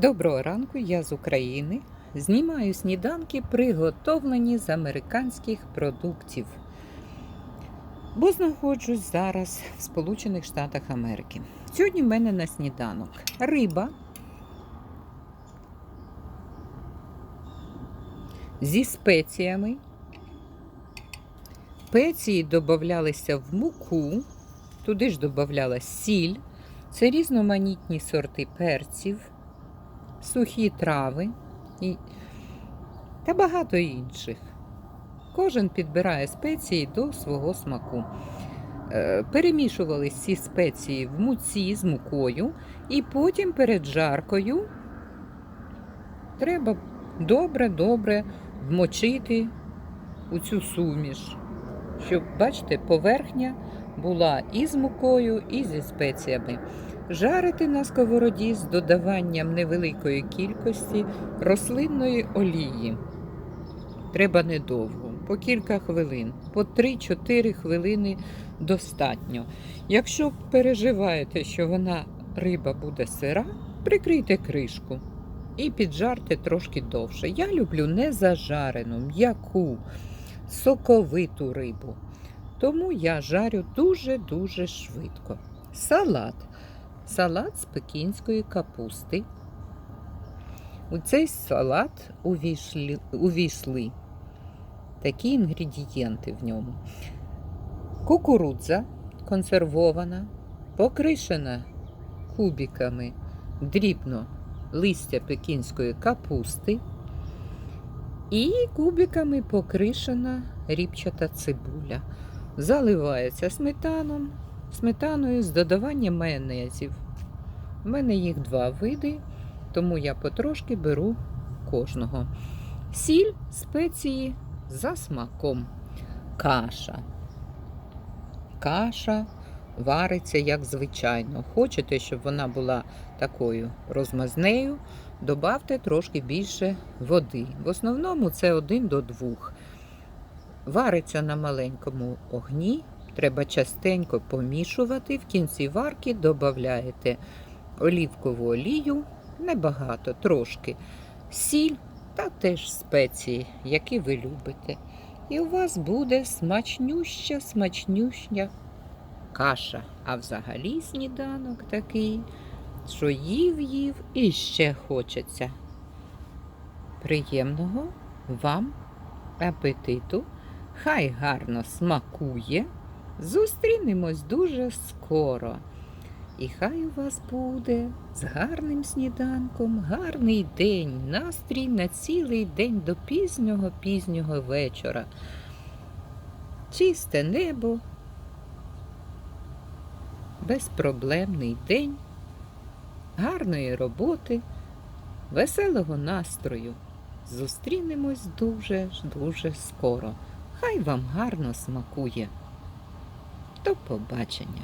Доброго ранку, я з України. Знімаю сніданки, приготовлені з американських продуктів. Бо знаходжусь зараз в Сполучених Штатах Америки. Сьогодні в мене на сніданок риба зі спеціями. Спеції додавалися в муку, туди ж додавалася сіль. Це різноманітні сорти перців, сухі трави і... та багато інших. Кожен підбирає спеції до свого смаку. Е, Перемішували ці спеції в муці з мукою, і потім перед жаркою треба добре-добре вмочити у цю суміш, щоб, бачите, поверхня була і з мукою, і зі спеціями. Жарити на сковороді з додаванням невеликої кількості рослинної олії. Треба недовго, по кілька хвилин, по 3-4 хвилини достатньо. Якщо переживаєте, що вона риба буде сира, прикрийте кришку і піджарте трошки довше. Я люблю не зажарену, м'яку, соковиту рибу. Тому я жарю дуже-дуже швидко. Салат. Салат з пекінської капусти. У цей салат увійшли, увійшли такі інгредієнти в ньому. Кукурудза консервована, покришена кубиками дрібно листя пекінської капусти і кубиками покришена ріпчата цибуля. Заливається сметаном, сметаною з додаванням майонезів. У мене їх два види, тому я потрошки беру кожного. Сіль, спеції за смаком. Каша. Каша вариться як звичайно. Хочете, щоб вона була такою розмазнею, додавте трошки більше води. В основному це один до двох. Вариться на маленькому огні, треба частенько помішувати. В кінці варки додаєте олівкову олію, небагато, трошки, сіль та теж спеції, які ви любите. І у вас буде смачнюща, смачнюща каша. А взагалі сніданок такий, що їв їв і ще хочеться. Приємного вам апетиту! Хай гарно смакує. Зустрінемось дуже скоро. І хай у вас буде з гарним сніданком, гарний день, настрій на цілий день до пізнього пізнього вечора. Чисте небо, безпроблемний день, гарної роботи, веселого настрою. Зустрінемось дуже дуже скоро. Хай вам гарно смакує. До побачення!